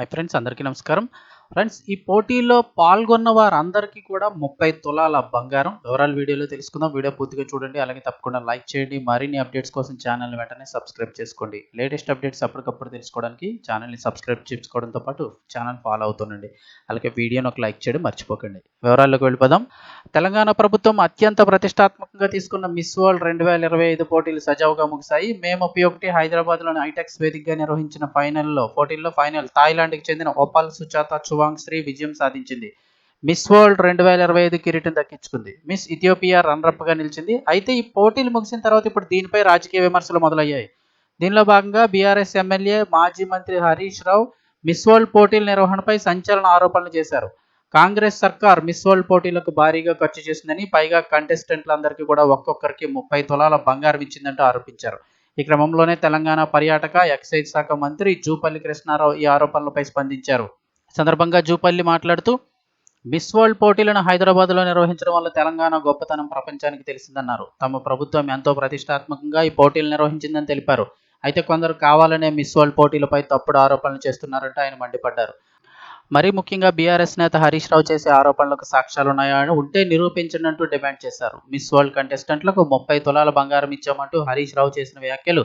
Hi friends అందరికీ నమస్కారం. Friends ఈ పోటీలో పాల్గొన్న వారందరికీ కూడా ముప్పై తులాల బంగారం. వివరాలు వీడియోలో తెలుసుకుందాం. వీడియో పూర్తిగా చూడండి. అలాగే తప్పకుండా లైక్ చేయండి. మరిన్ని అప్డేట్స్ కోసం ఛానల్ని వెంటనే సబ్స్క్రైబ్ చేసుకోండి. లేటెస్ట్ అప్డేట్స్ అప్పటికప్పుడు తెలుసుకోవడానికి ఛానల్ని సబ్స్క్రైబ్ చేసుకోవడంతో పాటు ఛానల్ ఫాలో అవుతుండండి. అలాగే వీడియోని ఒక లైక్ చేయడం మర్చిపోకండి. వివరాల్లోకి వెళ్ళిపోదాం. తెలంగాణ ప్రభుత్వం అత్యంత ప్రతిష్టాత్మకంగా తీసుకున్న మిస్ వరల్డ్ రెండు వేల ఇరవై ఐదు పోటీలు సజావుగా ముగిశాయి. మే ముప్పై ఒకటి హైదరాబాద్లోని ఐటెక్స్ వేదికగా నిర్వహించిన ఫైనల్లో పోటీల్లో ఫైనల్ థాయిలాండ్కి చెందిన ఓపాల్ సుచాత చువాంగ్ శ్రీ విజయం సాధించింది. మిస్ వరల్డ్ రెండు వేల ఇరవై ఐదు కిరీటం దక్కించుకుంది. మిస్ ఇథియోపియా రన్నరప్గా నిలిచింది. అయితే ఈ పోటీలు ముగిసిన తర్వాత ఇప్పుడు దీనిపై రాజకీయ విమర్శలు మొదలయ్యాయి. దీనిలో భాగంగా బీఆర్ఎస్ ఎమ్మెల్యే మాజీ మంత్రి హరీష్ రావు మిస్ వరల్డ్ పోటీల నిర్వహణపై సంచలన ఆరోపణలు చేశారు. కాంగ్రెస్ సర్కార్ మిస్ వరల్డ్ పోటీలకు భారీగా ఖర్చు చేసిందని పైగా కంటెస్టెంట్లందరికీ కూడా ఒక్కొక్కరికి ముప్పై తులాల బంగారం ఇచ్చిందంటూ ఆరోపించారు. ఈ క్రమంలోనే తెలంగాణ పర్యాటక ఎక్సైజ్ శాఖ మంత్రి జూపల్లి కృష్ణారావు ఈ ఆరోపణలపై స్పందించారు. సందర్భంగా జూపల్లి మాట్లాడుతూ మిస్ వరల్డ్ పోటీలను హైదరాబాద్లో నిర్వహించడం వల్ల తెలంగాణ గొప్పతనం ప్రపంచానికి తెలిసిందన్నారు. తమ ప్రభుత్వం ఎంతో ప్రతిష్టాత్మకంగా ఈ పోటీలు నిర్వహించిందని తెలిపారు. అయితే కొందరు కావాలనే మిస్ వరల్డ్ పోటీలపై తప్పుడు ఆరోపణలు చేస్తున్నారంటే ఆయన మండిపడ్డారు. మరీ ముఖ్యంగా బీఆర్ఎస్ నేత హరీష్ రావు చేసే ఆరోపణలకు సాక్ష్యాలున్నాయా అని ఉంటే నిరూపించండి అంటూ డిమాండ్ చేశారు. మిస్ వరల్డ్ కంటెస్టెంట్లకు ముప్పై తులాల బంగారం ఇచ్చామంటూ హరీష్ రావు చేసిన వ్యాఖ్యలు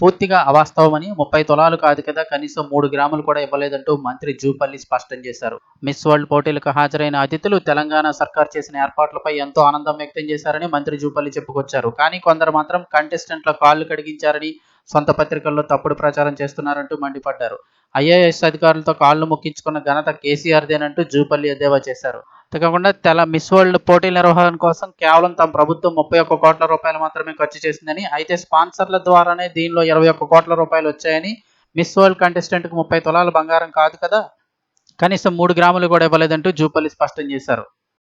పూర్తిగా అవాస్తవమని ముప్పై తులాలు కాదు కదా కనీసం మూడు గ్రాములు కూడా ఇవ్వలేదంటూ మంత్రి జూపల్లి స్పష్టం చేశారు. మిస్ వరల్డ్ పోటీలకు హాజరైన అతిథులు తెలంగాణ సర్కార్ చేసిన ఏర్పాట్లపై ఎంతో ఆనందం వ్యక్తం చేశారని మంత్రి జూపల్లి చెప్పుకొచ్చారు. కానీ కొందరు మాత్రం కంటెస్టెంట్ల కాళ్ళు కడిగించారని సొంత పత్రికల్లో తప్పుడు ప్రచారం చేస్తున్నారంటూ మండిపడ్డారు. ఐఏఎస్ అధికారులతో కాళ్ళు ముక్కించుకున్న ఘనత కేసీఆర్దేనంటూ జూపల్లి ఎద్దేవా చేశారు. అంతేకాకుండా తెల మిస్ వరల్డ్ పోటీల నిర్వహణ కోసం కేవలం తమ ప్రభుత్వం ముప్పై ఒక్క కోట్ల రూపాయలు మాత్రమే ఖర్చు చేసిందని అయితే స్పాన్సర్ల ద్వారానే దీనిలో ఇరవై ఒక్క కోట్ల రూపాయలు వచ్చాయని మిస్ వరల్డ్ కంటెస్టెంట్కు ముప్పై తులాల బంగారం కాదు కదా? కనీసం మూడు గ్రాములు కూడా ఇవ్వలేదంటూ జూపల్లి స్పష్టం చేశారు.